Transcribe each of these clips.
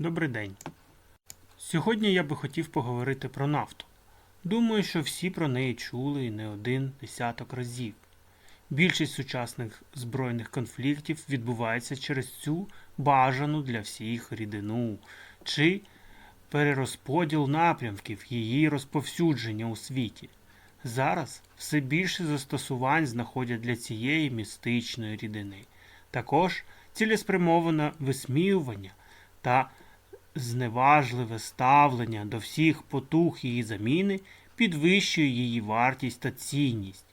Добрий день. Сьогодні я би хотів поговорити про нафту. Думаю, що всі про неї чули і не один десяток разів. Більшість сучасних збройних конфліктів відбувається через цю бажану для всіх рідину чи перерозподіл напрямків її розповсюдження у світі. Зараз все більше застосувань знаходять для цієї містичної рідини. Також цілеспрямоване висміювання та зневажливе ставлення до всіх потух її заміни підвищує її вартість та цінність.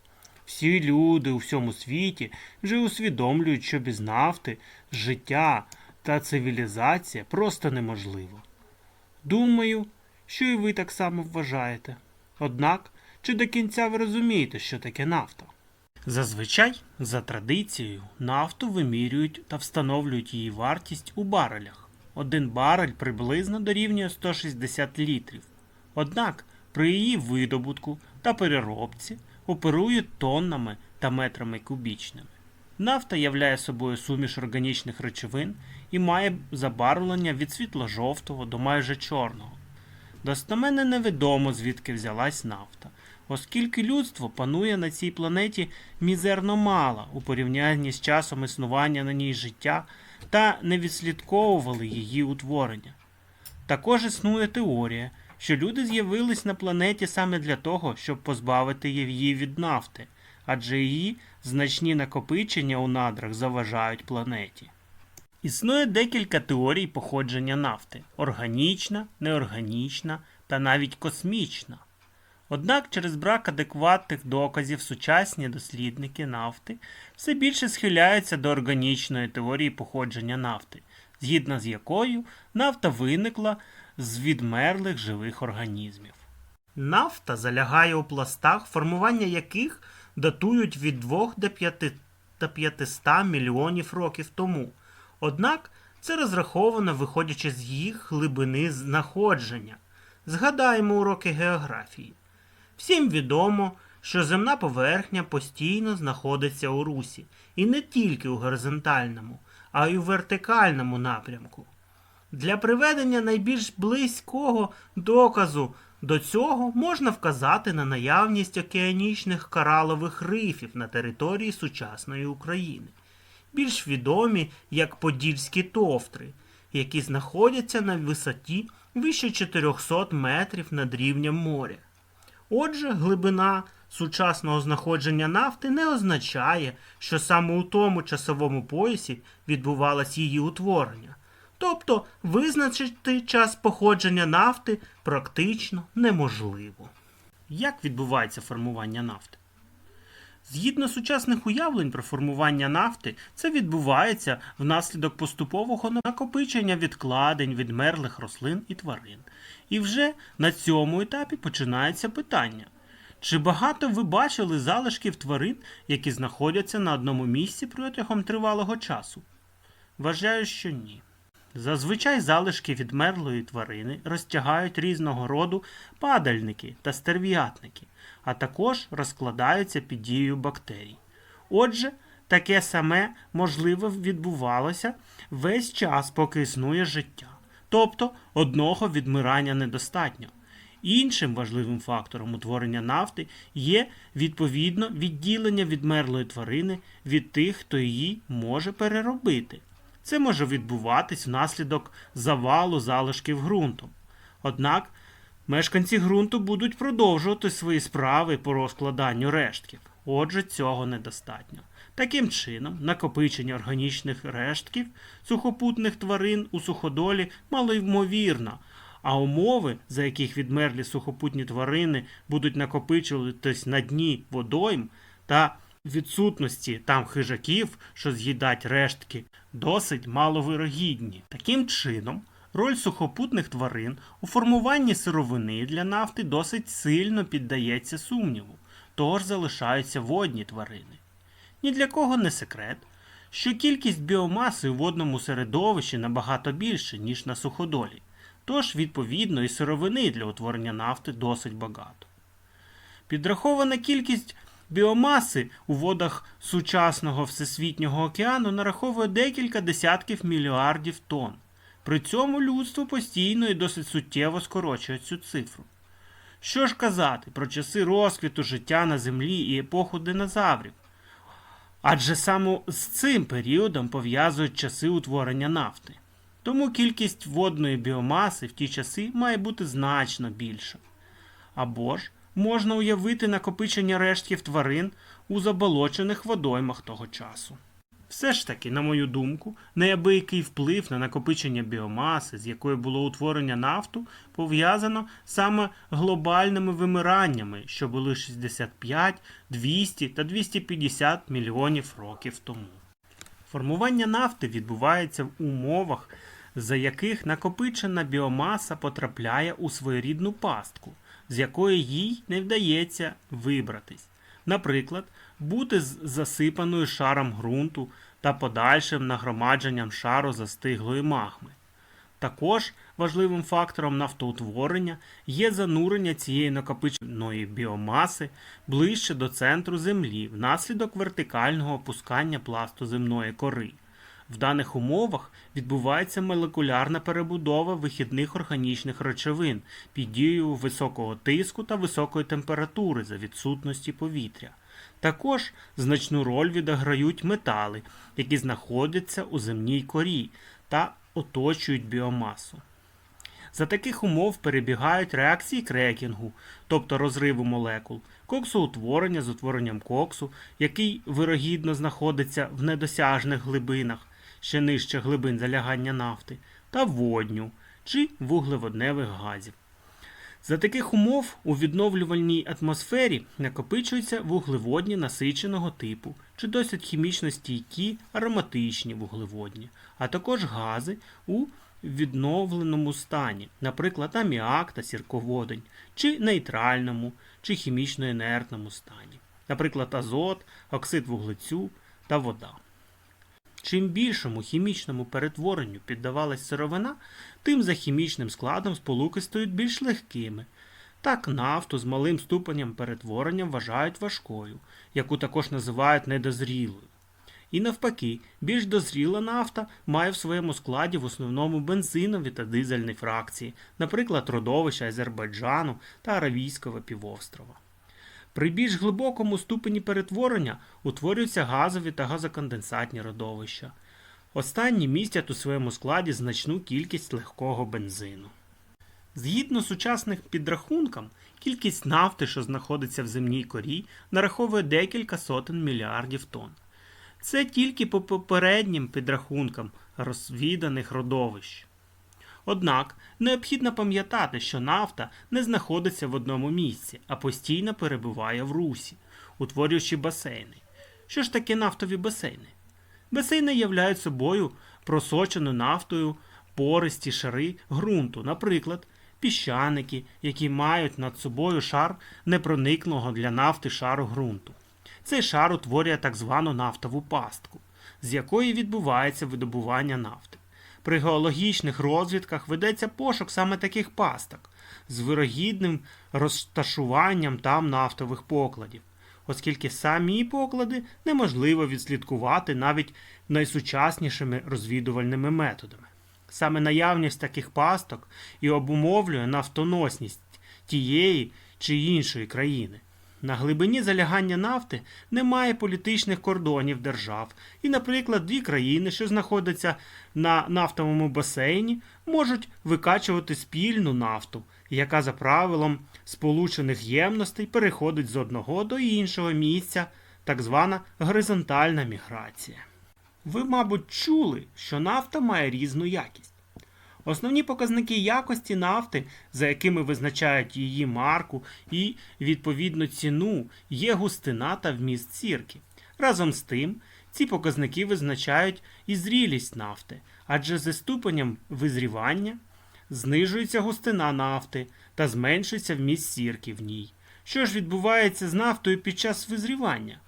Всі люди у всьому світі вже усвідомлюють, що без нафти життя та цивілізація просто неможливо. Думаю, що і ви так само вважаєте. Однак, чи до кінця ви розумієте, що таке нафта? Зазвичай, за традицією, нафту вимірюють та встановлюють її вартість у барелях. Один барель приблизно дорівнює 160 літрів. Однак при її видобутку та переробці оперують тоннами та метрами кубічними. Нафта являє собою суміш органічних речовин і має забарвлення від світло-жовтого до майже чорного. Достеменно невідомо, звідки взялась нафта, оскільки людство панує на цій планеті мізерно мало у порівнянні з часом існування на ній життя та не відслідковували її утворення. Також існує теорія, що люди з'явились на планеті саме для того, щоб позбавити її від нафти, адже її значні накопичення у надрах заважають планеті. Існує декілька теорій походження нафти: органічна, неорганічна та навіть космічна. Однак через брак адекватних доказів сучасні дослідники нафти все більше схиляються до органічної теорії походження нафти, згідно з якою нафта виникла з відмерлих живих організмів. Нафта залягає у пластах, формування яких датують від 2 до 5 та 500 мільйонів років тому. Однак це розраховано виходячи з їх глибини знаходження. Згадаємо уроки географії. Всім відомо, що земна поверхня постійно знаходиться у русі, і не тільки у горизонтальному, а й у вертикальному напрямку. Для приведення найбільш близького доказу до цього можна вказати на наявність океанічних коралових рифів на території сучасної України, більш відомі як Подільські товтри, які знаходяться на висоті вище 400 метрів над рівнем моря. Отже, глибина сучасного знаходження нафти не означає, що саме у тому часовому поясі відбувалось її утворення. Тобто визначити час походження нафти практично неможливо. Як відбувається формування нафти? Згідно сучасних уявлень про формування нафти, це відбувається внаслідок поступового накопичення відкладень відмерлих рослин і тварин. І вже на цьому етапі починається питання. Чи багато ви бачили залишків тварин, які знаходяться на одному місці протягом тривалого часу? Вважаю, що ні. Зазвичай залишки відмерлої тварини розтягають різного роду падальники та стерв'ятники, а також розкладаються під дією бактерій. Отже, таке саме можливо відбувалося весь час, поки існує життя. Тобто одного відмирання недостатньо. Іншим важливим фактором утворення нафти є відповідно відділення відмерлої тварини від тих, хто її може переробити. Це може відбуватись внаслідок завалу залишків ґрунту. Однак мешканці ґрунту будуть продовжувати свої справи по розкладанню рештків. Отже, цього недостатньо. Таким чином, накопичення органічних рештків сухопутних тварин у суходолі малоймовірно, а умови, за яких відмерлі сухопутні тварини будуть накопичуватись на дні водойм та відсутності там хижаків, що з'їдать рештки, досить маловирогідні. Таким чином, роль сухопутних тварин у формуванні сировини для нафти досить сильно піддається сумніву, тож залишаються водні тварини. Ні для кого не секрет, що кількість біомаси у водному середовищі набагато більше, ніж на суходолі, тож, відповідно, і сировини для утворення нафти досить багато. Підрахована кількість біомаси у водах сучасного всесвітнього океану нараховує декілька десятків мільярдів тонн. При цьому людство постійно і досить суттєво скорочує цю цифру. Що ж казати про часи розквіту життя на землі і епоху динозаврів? Адже саме з цим періодом пов'язують часи утворення нафти. Тому кількість водної біомаси в ті часи має бути значно більша. Або ж можна уявити накопичення рештків тварин у заболочених водоймах того часу. Все ж таки, на мою думку, неабиякий вплив на накопичення біомаси, з якої було утворення нафту, пов'язано саме глобальними вимираннями, що були 65, 200 та 250 мільйонів років тому. Формування нафти відбувається в умовах, за яких накопичена біомаса потрапляє у своєрідну пастку, з якої їй не вдається вибратись. Наприклад, бути з засипаною шаром ґрунту та подальшим нагромадженням шару застиглої магми. Також важливим фактором нафтоутворення є занурення цієї накопиченої біомаси ближче до центру Землі внаслідок вертикального опускання пласту земної кори. В даних умовах відбувається молекулярна перебудова вихідних органічних речовин під дією високого тиску та високої температури за відсутності повітря. Також значну роль відіграють метали, які знаходяться у земній корі та оточують біомасу. За таких умов перебігають реакції крекінгу, тобто розриву молекул, коксоутворення з утворенням коксу, який вирогідно знаходиться в недосяжних глибинах, ще нижче глибин залягання нафти, та водню чи вуглеводневих газів. За таких умов у відновлювальній атмосфері накопичуються вуглеводні насиченого типу чи досить хімічно стійкі ароматичні вуглеводні, а також гази у відновленому стані, наприклад, аміак та сірководень, чи нейтральному, чи хімічно інертному стані, наприклад, азот, оксид вуглецю та вода. Чим більшому хімічному перетворенню піддавалась сировина, тим за хімічним складом сполуки стають більш легкими. Так нафту з малим ступенем перетворення вважають важкою, яку також називають недозрілою. І навпаки, більш дозріла нафта має в своєму складі в основному бензинові та дизельні фракції, наприклад, родовища Азербайджану та Аравійського півострова. При більш глибокому ступені перетворення утворюються газові та газоконденсатні родовища. Останні містять у своєму складі значну кількість легкого бензину. Згідно сучасних підрахункам, кількість нафти, що знаходиться в земній корі, нараховує декілька сотень мільярдів тонн. Це тільки по попереднім підрахункам розвіданих родовищ. Однак необхідно пам'ятати, що нафта не знаходиться в одному місці, а постійно перебуває в русі, утворюючи басейни. Що ж таке нафтові басейни? Басейни являють собою просочену нафтою пористі шари ґрунту, наприклад, піщаники, які мають над собою шар непрониклого для нафти шару ґрунту. Цей шар утворює так звану нафтову пастку, з якої відбувається видобування нафти. При геологічних розвідках ведеться пошук саме таких пасток з вирогідним розташуванням там нафтових покладів, оскільки самі поклади неможливо відслідкувати навіть найсучаснішими розвідувальними методами. Саме наявність таких пасток і обумовлює нафтоносність тієї чи іншої країни. На глибині залягання нафти немає політичних кордонів держав, і, наприклад, дві країни, що знаходяться на нафтовому басейні, можуть викачувати спільну нафту, яка за правилом сполучених ємностей переходить з одного до іншого місця, так звана горизонтальна міграція. Ви, мабуть, чули, що нафта має різну якість. Основні показники якості нафти, за якими визначають її марку і відповідно ціну, є густина та вміст сірки. Разом з тим, ці показники визначають і зрілість нафти, адже зі ступенем визрівання знижується густина нафти та зменшується вміст сірки в ній. Що ж відбувається з нафтою під час визрівання?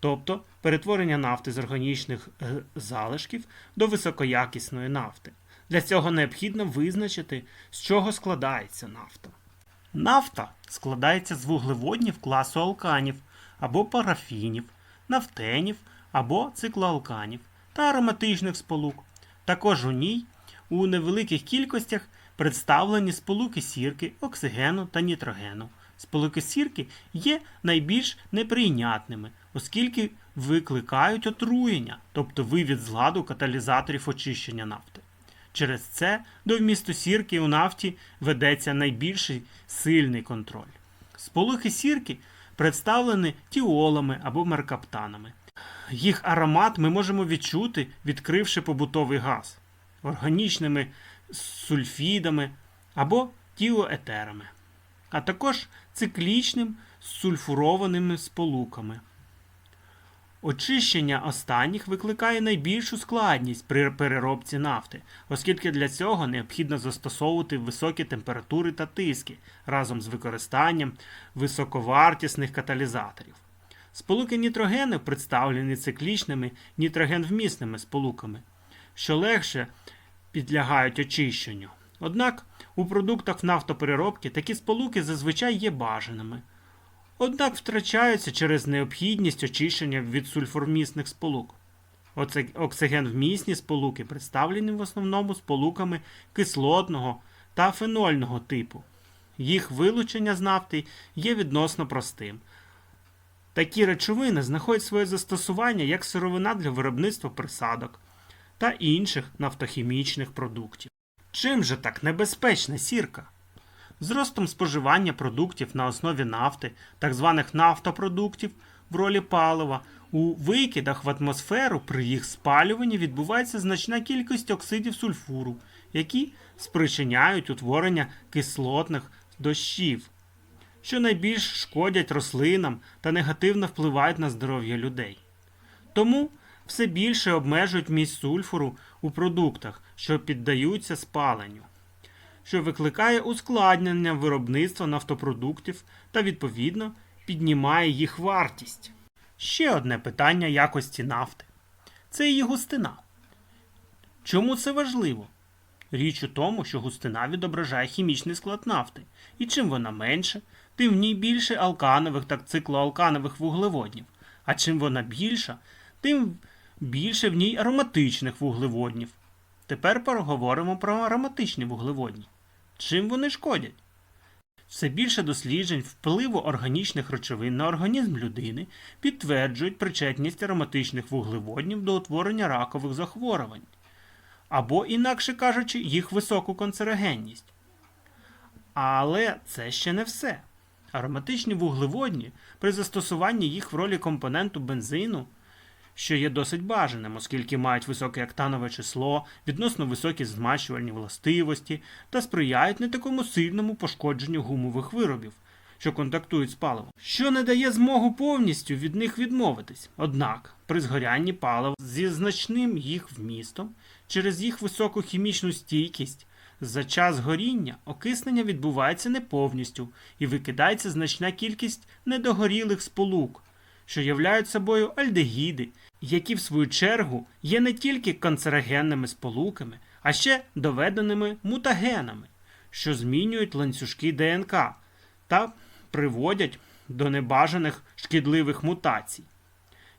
Тобто перетворення нафти з органічних е, залишків до високоякісної нафти. Для цього необхідно визначити, з чого складається нафта. Нафта складається з вуглеводнів класу алканів або парафінів, нафтенів або циклоалканів та ароматичних сполук. Також у ній у невеликих кількостях представлені сполуки сірки, оксигену та нітрогену. Сполуки сірки є найбільш неприйнятними, оскільки викликають отруєння, тобто вивід з ладу каталізаторів очищення нафти. Через це до вмісту сірки у нафті ведеться найбільший сильний контроль. Сполуки сірки представлені тіолами або меркаптанами. Їх аромат ми можемо відчути, відкривши побутовий газ, органічними сульфідами або тіоетерами, а також циклічним сульфурованими сполуками. Очищення останніх викликає найбільшу складність при переробці нафти, оскільки для цього необхідно застосовувати високі температури та тиски разом з використанням високовартісних каталізаторів. Сполуки нітрогену представлені циклічними нітрогенвмісними сполуками, що легше підлягають очищенню. Однак у продуктах нафтопереробки такі сполуки зазвичай є бажаними однак втрачаються через необхідність очищення від сульфурмісних сполук. Оце оксигенвмісні сполуки представлені в основному сполуками кислотного та фенольного типу. Їх вилучення з нафти є відносно простим. Такі речовини знаходять своє застосування як сировина для виробництва присадок та інших нафтохімічних продуктів. Чим же так небезпечна сірка? Зростом споживання продуктів на основі нафти, так званих нафтопродуктів в ролі палива, у викидах в атмосферу при їх спалюванні відбувається значна кількість оксидів сульфуру, які спричиняють утворення кислотних дощів, що найбільш шкодять рослинам та негативно впливають на здоров'я людей. Тому все більше обмежують місць сульфуру у продуктах, що піддаються спаленню що викликає ускладнення виробництва нафтопродуктів та, відповідно, піднімає їх вартість. Ще одне питання якості нафти це її густина. Чому це важливо? Річ у тому, що густина відображає хімічний склад нафти, і чим вона менше, тим в ній більше алканових та циклоалканових вуглеводнів, а чим вона більша, тим більше в ній ароматичних вуглеводнів. Тепер поговоримо про ароматичні вуглеводні. Чим вони шкодять? Все більше досліджень впливу органічних речовин на організм людини підтверджують причетність ароматичних вуглеводнів до утворення ракових захворювань, або, інакше кажучи, їх високу канцерогенність. Але це ще не все. Ароматичні вуглеводні при застосуванні їх в ролі компоненту бензину що є досить бажаним, оскільки мають високе октанове число, відносно високі змащувальні властивості та сприяють не такому сильному пошкодженню гумових виробів, що контактують з паливом, що не дає змогу повністю від них відмовитись. Однак при згорянні палива зі значним їх вмістом, через їх високу хімічну стійкість. За час горіння окиснення відбувається не повністю і викидається значна кількість недогорілих сполук, що являють собою альдегіди, які в свою чергу є не тільки канцерогенними сполуками, а ще доведеними мутагенами, що змінюють ланцюжки ДНК та приводять до небажаних шкідливих мутацій.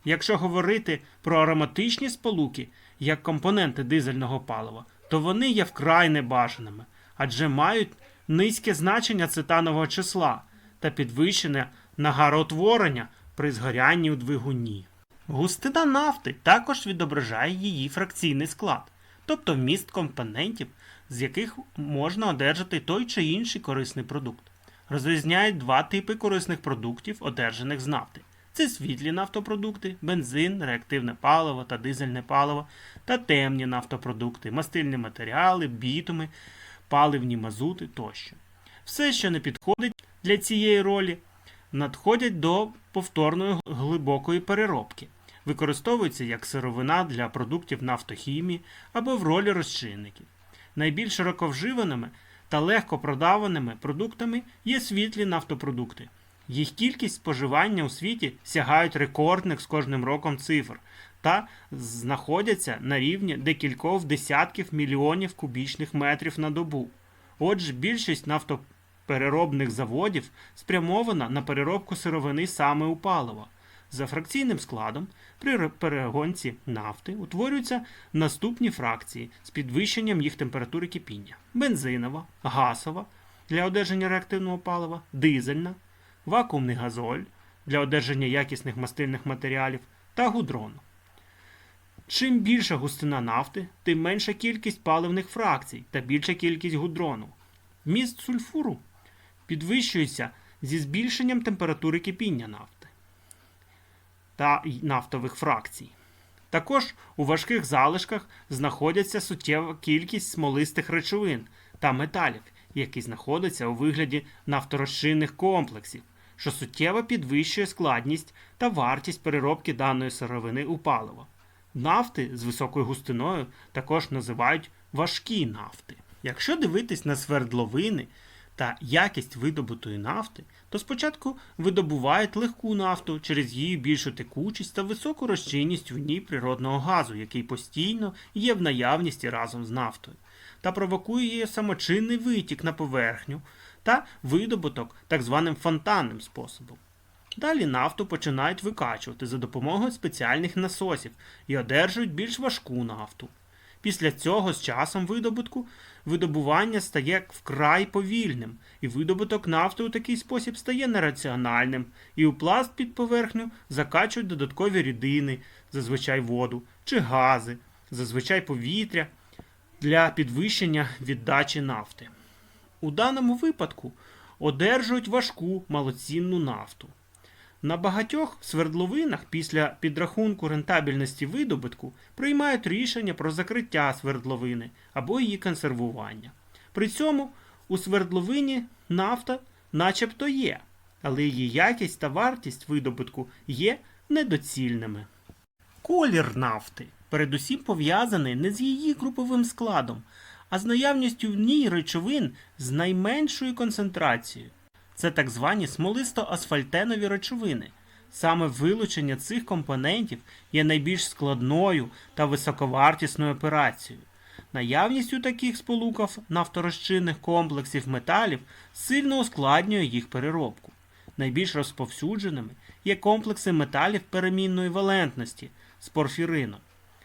Якщо говорити про ароматичні сполуки як компоненти дизельного палива, то вони є вкрай небажаними, адже мають низьке значення цитанового числа та підвищене нагароутворення при згорянні у двигуні. Густина нафти також відображає її фракційний склад, тобто вміст компонентів, з яких можна одержати той чи інший корисний продукт. Розрізняють два типи корисних продуктів, одержаних з нафти. Це світлі нафтопродукти, бензин, реактивне паливо та дизельне паливо, та темні нафтопродукти, мастильні матеріали, бітуми, паливні мазути тощо. Все, що не підходить для цієї ролі, надходять до повторної глибокої переробки, використовуються як сировина для продуктів нафтохімії або в ролі розчинників. Найбільш широковживаними та легко продаваними продуктами є світлі нафтопродукти. Їх кількість споживання у світі сягають рекордних з кожним роком цифр та знаходяться на рівні декількох десятків мільйонів кубічних метрів на добу. Отже, більшість нафтопереробних заводів спрямована на переробку сировини саме у палива. За фракційним складом при перегонці нафти утворюються наступні фракції з підвищенням їх температури кипіння: бензинова, газова для одержання реактивного палива, дизельна, вакуумний газоль для одержання якісних мастильних матеріалів та гудрон. Чим більша густина нафти, тим менша кількість паливних фракцій та більша кількість гудрону. Міст сульфуру підвищується зі збільшенням температури кипіння нафти та нафтових фракцій. Також у важких залишках знаходяться суттєва кількість смолистих речовин та металів, які знаходяться у вигляді нафторозчинних комплексів, що суттєво підвищує складність та вартість переробки даної сировини у паливо. Нафти з високою густиною також називають важкі нафти. Якщо дивитись на свердловини та якість видобутої нафти, то спочатку видобувають легку нафту через її більшу текучість та високу розчинність в ній природного газу, який постійно є в наявності разом з нафтою, та провокує її самочинний витік на поверхню та видобуток так званим фонтанним способом. Далі нафту починають викачувати за допомогою спеціальних насосів і одержують більш важку нафту. Після цього з часом видобутку видобування стає вкрай повільним, і видобуток нафти у такий спосіб стає нераціональним, і у пласт під поверхню закачують додаткові рідини, зазвичай воду, чи гази, зазвичай повітря для підвищення віддачі нафти. У даному випадку одержують важку малоцінну нафту. На багатьох свердловинах після підрахунку рентабельності видобутку приймають рішення про закриття свердловини або її консервування. При цьому у свердловині нафта начебто є, але її якість та вартість видобутку є недоцільними. Колір нафти передусім пов'язаний не з її груповим складом, а з наявністю в ній речовин з найменшою концентрацією. Це так звані смолисто-асфальтенові речовини. Саме вилучення цих компонентів є найбільш складною та високовартісною операцією. Наявність у таких сполуках нафторозчинних комплексів металів сильно ускладнює їх переробку. Найбільш розповсюдженими є комплекси металів перемінної валентності з порфірином.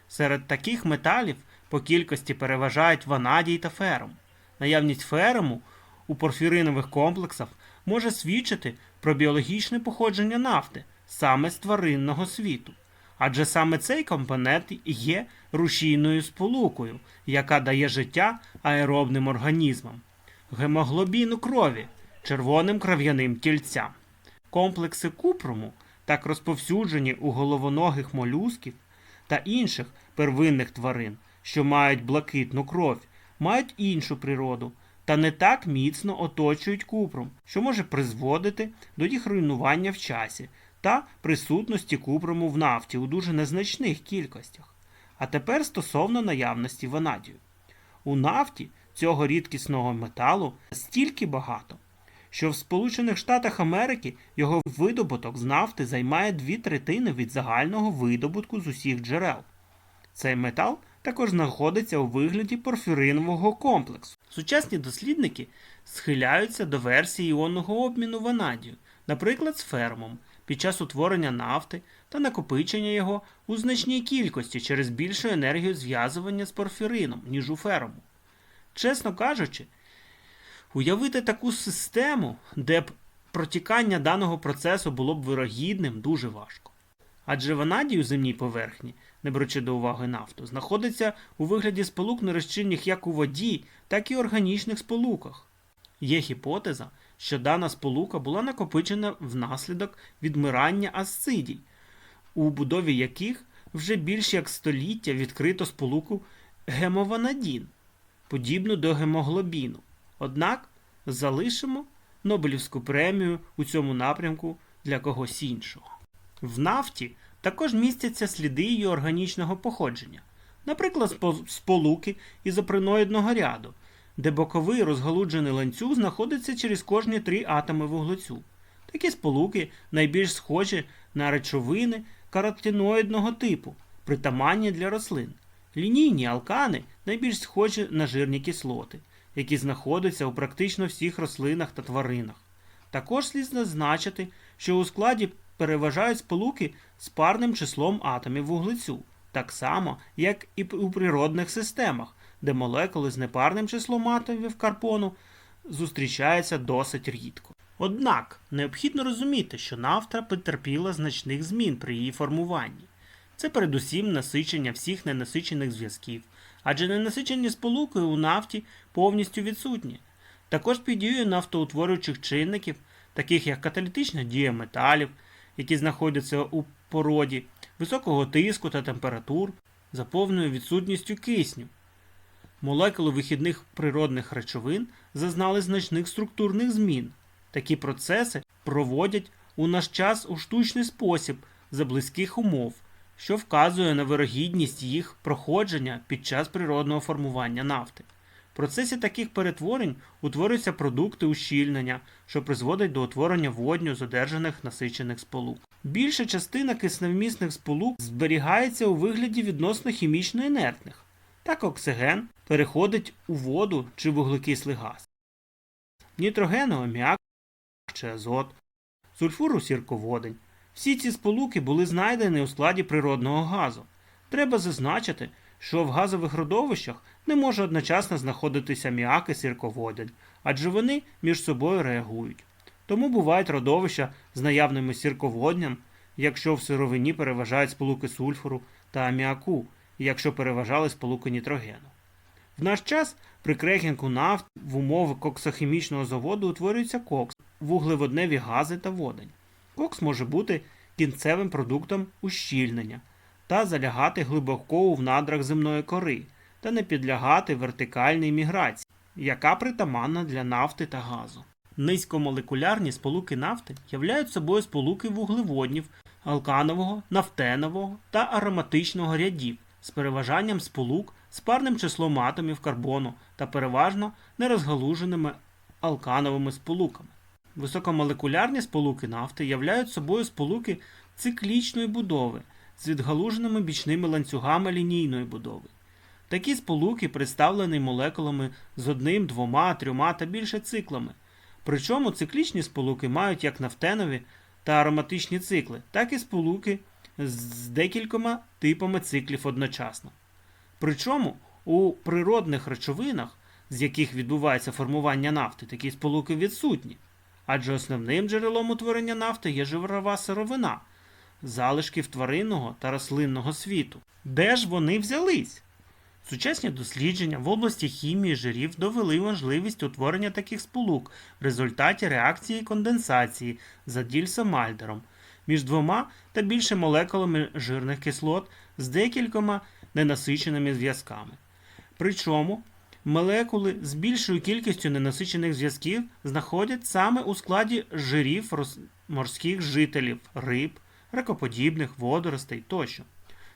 Серед таких металів по кількості переважають ванадій та ферум. Наявність феруму у порфіринових комплексах може свідчити про біологічне походження нафти саме з тваринного світу. Адже саме цей компонент є рушійною сполукою, яка дає життя аеробним організмам, гемоглобін у крові, червоним кров'яним тільцям. Комплекси купруму, так розповсюджені у головоногих молюсків та інших первинних тварин, що мають блакитну кров, мають іншу природу та не так міцно оточують купрум, що може призводити до їх руйнування в часі та присутності купруму в нафті у дуже незначних кількостях. А тепер стосовно наявності ванадію. У нафті цього рідкісного металу стільки багато, що в Сполучених Штатах Америки його видобуток з нафти займає дві третини від загального видобутку з усіх джерел. Цей метал також знаходиться у вигляді порфіринового комплексу. Сучасні дослідники схиляються до версії іонного обміну ванадію, наприклад, з фермом, під час утворення нафти та накопичення його у значній кількості через більшу енергію зв'язування з порфірином, ніж у ферму. Чесно кажучи, уявити таку систему, де б протікання даного процесу було б вирогідним, дуже важко. Адже ванадій у земній поверхні, не беручи до уваги нафту, знаходиться у вигляді сполук нерозчинних як у воді, так і органічних сполуках. Є гіпотеза, що дана сполука була накопичена внаслідок відмирання асцидій, у будові яких вже більш як століття відкрито сполуку гемованадін, подібну до гемоглобіну. Однак залишимо Нобелівську премію у цьому напрямку для когось іншого. В нафті також містяться сліди її органічного походження, наприклад, спо- сполуки ізоприноїдного ряду, де боковий розгалуджений ланцюг знаходиться через кожні три атоми вуглецю. Такі сполуки найбільш схожі на речовини каротиноїдного типу, притаманні для рослин. Лінійні алкани найбільш схожі на жирні кислоти, які знаходяться у практично всіх рослинах та тваринах. Також слід зазначити, що у складі переважають сполуки з парним числом атомів вуглецю, так само, як і у природних системах, де молекули з непарним числом атомів карбону зустрічаються досить рідко. Однак необхідно розуміти, що нафта потерпіла значних змін при її формуванні. Це передусім насичення всіх ненасичених зв'язків, адже ненасичені сполуки у нафті повністю відсутні. Також під дією нафтоутворюючих чинників, таких як каталітична дія металів, які знаходяться у породі, високого тиску та температур, за повною відсутністю кисню. Молекули вихідних природних речовин зазнали значних структурних змін. Такі процеси проводять у наш час у штучний спосіб за близьких умов, що вказує на вирогідність їх проходження під час природного формування нафти. В процесі таких перетворень утворюються продукти ущільнення, що призводить до утворення водню з одержаних насичених сполук. Більша частина кисневмісних сполук зберігається у вигляді відносно хімічно інертних. Так оксиген переходить у воду чи вуглекислий газ. Нітроген аміак чи азот, сульфур у сірководень. Всі ці сполуки були знайдені у складі природного газу. Треба зазначити, що в газових родовищах не може одночасно знаходитися аміак і сірководень, адже вони між собою реагують. Тому бувають родовища з наявними сірководням, якщо в сировині переважають сполуки сульфуру та аміаку, якщо переважали сполуки нітрогену. В наш час при крекінгу нафт в умови коксохімічного заводу утворюється кокс, вуглеводневі гази та водень. Кокс може бути кінцевим продуктом ущільнення та залягати глибоко в надрах земної кори та не підлягати вертикальній міграції, яка притаманна для нафти та газу. Низькомолекулярні сполуки нафти являють собою сполуки вуглеводнів, алканового, нафтенового та ароматичного рядів з переважанням сполук з парним числом атомів карбону та переважно нерозгалуженими алкановими сполуками. Високомолекулярні сполуки нафти являють собою сполуки циклічної будови з відгалуженими бічними ланцюгами лінійної будови. Такі сполуки представлені молекулами з одним, двома, трьома та більше циклами. Причому циклічні сполуки мають як нафтенові та ароматичні цикли, так і сполуки з декількома типами циклів одночасно. Причому у природних речовинах, з яких відбувається формування нафти, такі сполуки відсутні, адже основним джерелом утворення нафти є жирова сировина, залишків тваринного та рослинного світу. Де ж вони взялись? Сучасні дослідження в області хімії жирів довели можливість утворення таких сполук в результаті реакції конденсації за Дільсомальдером між двома та більше молекулами жирних кислот з декількома ненасиченими зв'язками. Причому молекули з більшою кількістю ненасичених зв'язків знаходять саме у складі жирів морських жителів, риб, ракоподібних, водоростей тощо,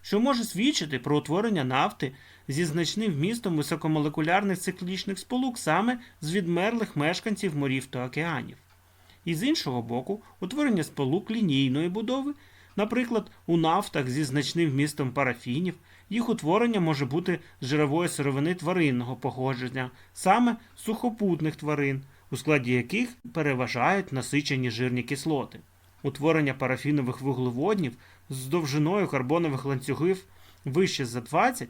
що може свідчити про утворення нафти зі значним вмістом високомолекулярних циклічних сполук саме з відмерлих мешканців морів та океанів. І з іншого боку, утворення сполук лінійної будови, наприклад, у нафтах зі значним вмістом парафінів, їх утворення може бути з жирової сировини тваринного походження, саме сухопутних тварин, у складі яких переважають насичені жирні кислоти. Утворення парафінових вуглеводнів з довжиною карбонових ланцюгів вище за 20,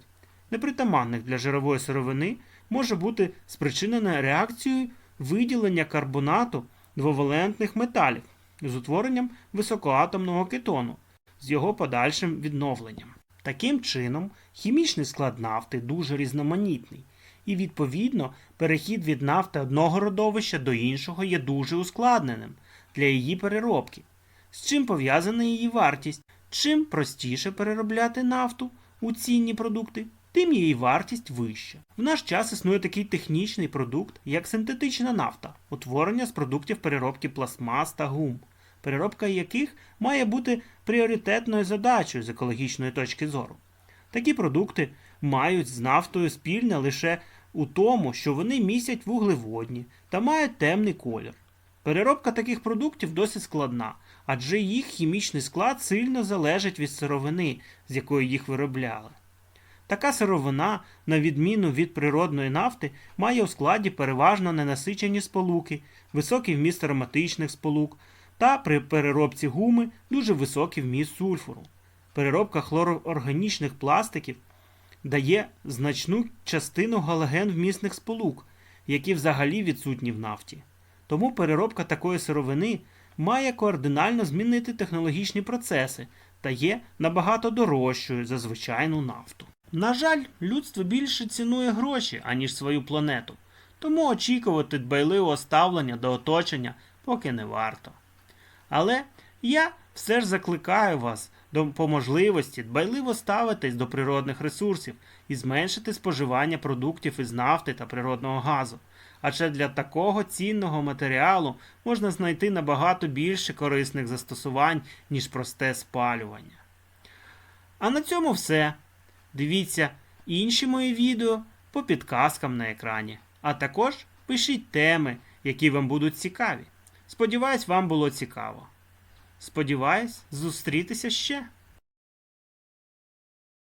непритаманних для жирової сировини, може бути спричинене реакцією виділення карбонату двовалентних металів з утворенням високоатомного кетону з його подальшим відновленням. Таким чином, хімічний склад нафти дуже різноманітний, і, відповідно, перехід від нафти одного родовища до іншого є дуже ускладненим для її переробки. З чим пов'язана її вартість? Чим простіше переробляти нафту у цінні продукти, тим її вартість вища. В наш час існує такий технічний продукт, як синтетична нафта, утворення з продуктів переробки пластмас та гум, переробка яких має бути пріоритетною задачею з екологічної точки зору. Такі продукти мають з нафтою спільне лише у тому, що вони містять вуглеводні та мають темний колір. Переробка таких продуктів досить складна, адже їх хімічний склад сильно залежить від сировини, з якої їх виробляли. Така сировина, на відміну від природної нафти, має у складі переважно ненасичені сполуки, високий вміст ароматичних сполук, та при переробці гуми дуже високий вміст сульфуру. Переробка хлороорганічних пластиків дає значну частину галоген вмісних сполук, які взагалі відсутні в нафті. Тому переробка такої сировини має координально змінити технологічні процеси та є набагато дорожчою за звичайну нафту. На жаль, людство більше цінує гроші, аніж свою планету, тому очікувати дбайливого ставлення до оточення поки не варто. Але я все ж закликаю вас до по можливості дбайливо ставитись до природних ресурсів і зменшити споживання продуктів із нафти та природного газу. Адже для такого цінного матеріалу можна знайти набагато більше корисних застосувань, ніж просте спалювання. А на цьому все. Дивіться інші мої відео по підказкам на екрані. А також пишіть теми, які вам будуть цікаві. Сподіваюсь, вам було цікаво. Сподіваюсь, зустрітися ще.